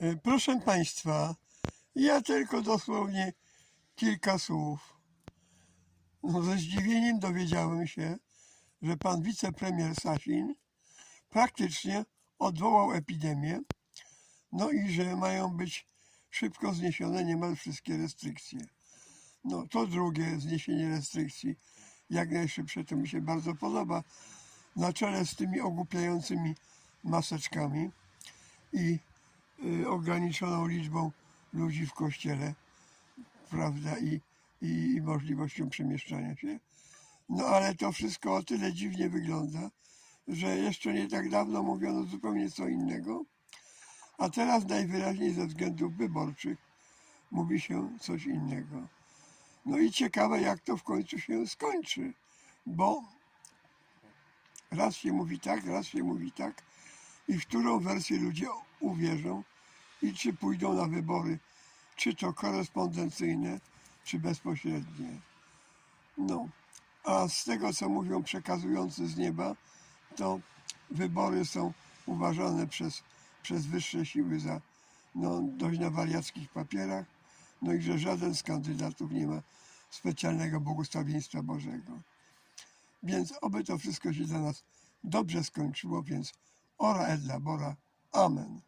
E, Proszę Państwa, ja tylko dosłownie kilka słów. No, ze zdziwieniem dowiedziałem się, że pan wicepremier Sasin praktycznie odwołał epidemię, no i że mają być szybko zniesione niemal wszystkie restrykcje. No to drugie zniesienie restrykcji, jak najszybsze, to mi się bardzo podoba, na czele z tymi ogłupiającymi maseczkami i ograniczoną liczbą ludzi w kościele, prawda, i, i, i możliwością przemieszczania się. No ale to wszystko o tyle dziwnie wygląda, że jeszcze nie tak dawno mówiono zupełnie co innego, a teraz najwyraźniej ze względów wyborczych mówi się coś innego. No i ciekawe, jak to w końcu się skończy, bo raz się mówi tak, raz się mówi tak i w którą wersję ludzie uwierzą i czy pójdą na wybory, czy to korespondencyjne, czy bezpośrednie. No, a z tego, co mówią przekazujący z nieba, to wybory są uważane przez, przez wyższe siły za no, dość na wariackich papierach, no i że żaden z kandydatów nie ma specjalnego błogosławieństwa Bożego. Więc oby to wszystko się dla nas dobrze skończyło, więc ora et labora. Amen.